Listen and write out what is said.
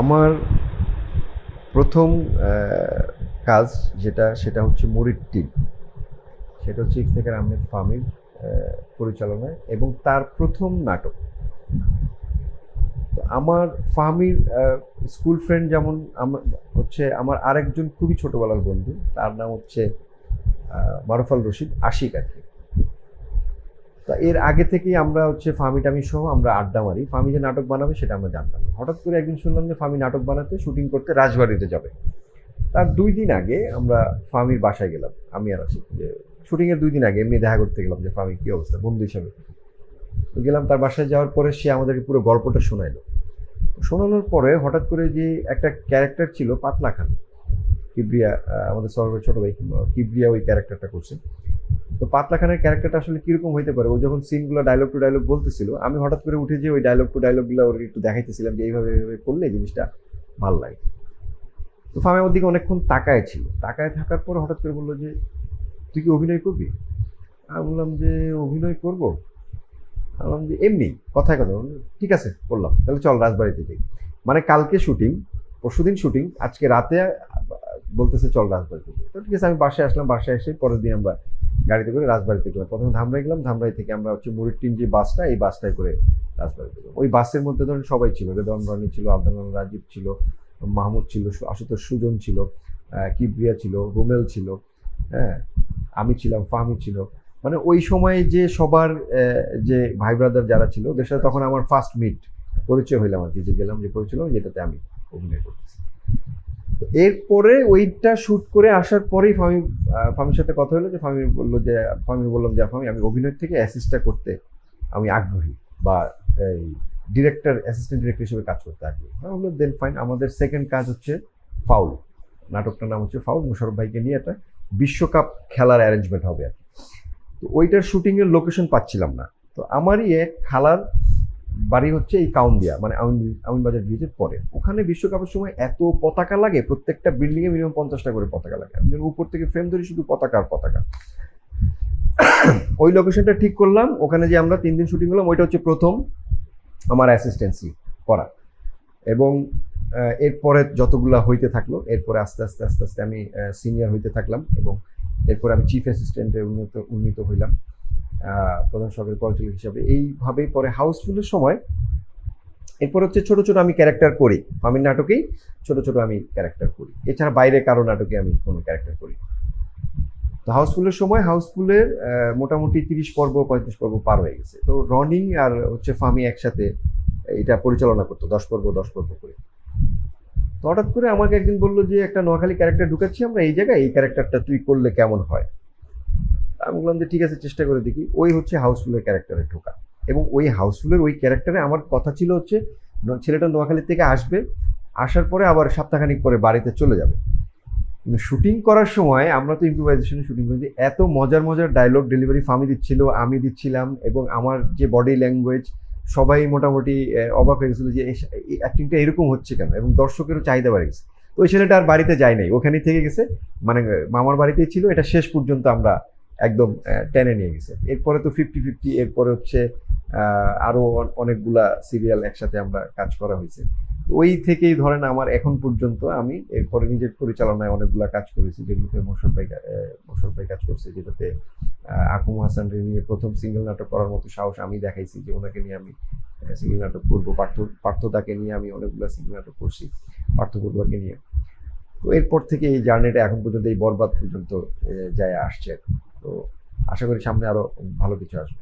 আমার প্রথম কাজ যেটা, সেটা হচ্ছে মুরির টিম। সেটা হচ্ছে ইফতেখার আহমেদ ফামির পরিচালনায় এবং তার প্রথম নাটক। আমার ফাহমির স্কুল ফ্রেন্ড যেমন হচ্ছে আমার আরেকজন খুবই ছোটবেলার বন্ধু। তার নাম হচ্ছে মারুফাল রশিদ আশিক আর কি। তা এর আগে থেকেই আমরা হচ্ছে ফামি টামি সহ আমরা আড্ডা মারি। ফামি যে নাটক বানাবে সেটা আমরা জানতাম হঠাৎ করে একদিন শুনলাম যে ফামি নাটক বানাতে শুটিং করতে রাজবাড়িতে যাবে। তার দুই দিন আগে আমরা ফামির বাসায় গেলাম, আমি আর আশিক। যে শুটিংয়ের দুই দিন আগে এমনি দেখা করতে গেলাম যে ফামি কী অবস্থা, বন্ধু হিসাবে। তো গেলাম তার বাসায় যাওয়ার পরে সে আমাদেরকে পুরো গল্পটা শোনাইলো। শোনানোর পরে হঠাৎ করে যে একটা ক্যারেক্টার ছিল পাতলা খান কিবরিয়া আমাদের সর্বের ছোট ভাই কিবরিয়া ওই ক্যারেক্টারটা করছে। তো পাতলা খানের ক্যারেক্টারটা আসলে কীরকম হইতে পারে? ও যখন সিনগুলো ডায়লগ টু ডায়লগ বলতেছিল, আমি হঠাৎ করে উঠে যে ওই ডায়লগ টু ডায়লগগুলো ওর একটু দেখাইতেছিলাম যে এইভাবে এইভাবে করলে জিনিসটা ভালো লাগে। তো ফামি আমার দিকে অনেকক্ষণ তাকায় ছিল। তাকায় থাকার পর হঠাৎ করে বলল যে, তুই কি অভিনয় করবি? আমি বললাম যে, অভিনয় করব? আমি বললাম যে, এমনি, কথায় কথা ঠিক আছে, বললাম। তাহলে চল রাজবাড়িতে যাই। মানে কালকে শুটিং পরশুদিন শুটিং আজকে রাতে বলতেছে চল রাজবাড়িতে তো ঠিক আছে, আমি বাসায় আসলাম। বাসায় এসে পরের দিন আমরা গাড়িতে করে রাজবাড়িতে গেলাম। প্রথমে ধামরাই গেলাম, ধামরাই থেকে আমরা হচ্ছে মুড়ির টিম যে বাসটা, এই বাসটায় করে রাজবাড়িতে গেলাম। ওই বাসের মধ্যে ধরেন সবাই ছিল, রেদন রনি ছিল, আব্দুল রাজীব ছিল, মাহমুদ ছিল, আশুতোষ সুজন ছিল কিবরিয়া ছিল, রুমেল ছিল হ্যাঁ আমি ছিলাম, ফাহমি ছিল। মানে ওই সময় যে সবার যে ভাই ব্রাদার যারা ছিল, ওদের সাথে তখন আমার ফার্স্ট মিট পরিচয় হইলাম আর কি, যে গেলাম, যে পরিচয় যেটাতে আমি অভিনয় করতেছি। এরপরে ওইটা শুট করে আসার পরেই ফামি ফামির সাথে কথা হলো যে ফামি বলল যে ফামি বললাম যে ফামি আমি অভিনয় থেকে অ্যাসিস্টটা করতে আমি আগ্রহী বা এই ডিরেক্টর অ্যাসিস্ট্যান্ট ডিরেক্টর হিসেবে কাজ করতে আগ্রহী। আমি বলল দেন ফাইন আমাদের সেকেন্ড কাজ হচ্ছে ফাউল নাটকটার নাম হচ্ছে ফাউল মুশারফ ভাইকে নিয়ে একটা বিশ্বকাপ খেলার অ্যারেঞ্জমেন্ট হবে আর কি। তো ওইটার শুটিংয়ের লোকেশন পাচ্ছিলাম না। তো আমারই এক খালার বাড়ি হচ্ছে এই কাউন্দিয়া মানে আমিন আমিনবাজার ব্রিজের পরে। ওখানে বিশ্বকাপের সময় এত পতাকা লাগে, প্রত্যেকটা বিল্ডিংয়ে মিনিমাম পঞ্চাশটা করে পতাকা লাগে। আমি উপর থেকে ফ্রেম ধরি, শুধু পতাকা আর পতাকা। ওই লোকেশনটা ঠিক করলাম, ওখানে যে আমরা তিন দিন শুটিং করলাম, ওইটা হচ্ছে প্রথম আমার অ্যাসিস্ট্যান্সি করা। এবং এরপরে যতগুলা হইতে থাকল, এরপরে আস্তে আস্তে আস্তে আস্তে আমি সিনিয়র হইতে থাকলাম এবং এরপরে আমি চিফ অ্যাসিস্ট্যান্টে উন্নীত উন্নীত হইলাম। প্রধান সরকারি পরিচালক হিসাবে। এইভাবেই পরে হাউসফুলের সময় এরপর হচ্ছে ছোট ছোট আমি ক্যারেক্টার করি। আমি নাটকেই ছোট ছোট আমি ক্যারেক্টার করি। এছাড়া বাইরে কারও নাটকে আমি কোনো ক্যারেক্টার করি তো হাউসফুলের সময় হাউসফুলের মোটামুটি তিরিশ পর্ব, পঁয়ত্রিশ পর্ব পার হয়ে গেছে। তো রনি আর হচ্ছে ফামি একসাথে এটা পরিচালনা করতো, দশ পর্ব দশ পর্ব করে। তো হঠাৎ করে আমাকে একদিন বলল যে, একটা নোয়াখালী ক্যারেক্টার ঢুকাচ্ছি আমরা এই জায়গায়, এই ক্যারেক্টারটা তুই করলে কেমন হয়? আমি বললাম যে, ঠিক আছে, চেষ্টা করে দেখি। ওই হচ্ছে হাউসফুলের ক্যারেক্টারে ঢোকা। এবং ওই হাউসফুলের ওই ক্যারেক্টারে আমার কথা ছিল হচ্ছে ছেলেটা নোয়াখালী থেকে আসবে, আসার পরে আবার সপ্তাহখানিক পরে বাড়িতে চলে যাবে। কিন্তু শুটিং করার সময় আমরা তো ইম্প্রোভাইজেশনে শুটিং করেছি এত মজার মজার ডায়লগ ডেলিভারি ফামি দিচ্ছিল, আমি দিচ্ছিলাম, এবং আমার যে বডি ল্যাঙ্গুয়েজ সবাই মোটামুটি অবাক হয়ে গেছিল যে অ্যাক্টিংটা এরকম হচ্ছে কেন? এবং দর্শকেরও চাহিদা বেড়ে গেছে। ওই ছেলেটা আর বাড়িতে যায় নাই। ওখানেই থেকে গেছে। মানে মামার বাড়িতেই ছিল। এটা শেষ পর্যন্ত আমরা একদম টেনে নিয়ে গেছে। এরপরে তো ফিফটি ফিফটি এরপরে হচ্ছে আহ, আরও অনেকগুলা সিরিয়াল একসাথে আমরা কাজ করা হয়েছে। ওই থেকেই ধরেন আমার এখন পর্যন্ত আমি এরপরে নিজের পরিচালনায় অনেকগুলা কাজ করেছি যেগুলোতে মোশারফ ভাই মোশারফ ভাই কাজ করছে যেটাতে আকুম হাসান রে নিয়ে প্রথম সিঙ্গেল নাটক করার মতো সাহস আমি দেখাইছি যে ওনাকে নিয়ে আমি সিঙ্গেল নাটক করব। পার্থ পার্থতাকে নিয়ে আমি অনেকগুলো সিঙ্গেল নাটক করছি পার্থ পড়ুয়াকে নিয়ে। তো এরপর থেকে এই জার্নিটা এখন পর্যন্ত এই বরবাদ পর্যন্ত যায় আসছে তো আশা করি সামনে আরও ভালো কিছু আসবে।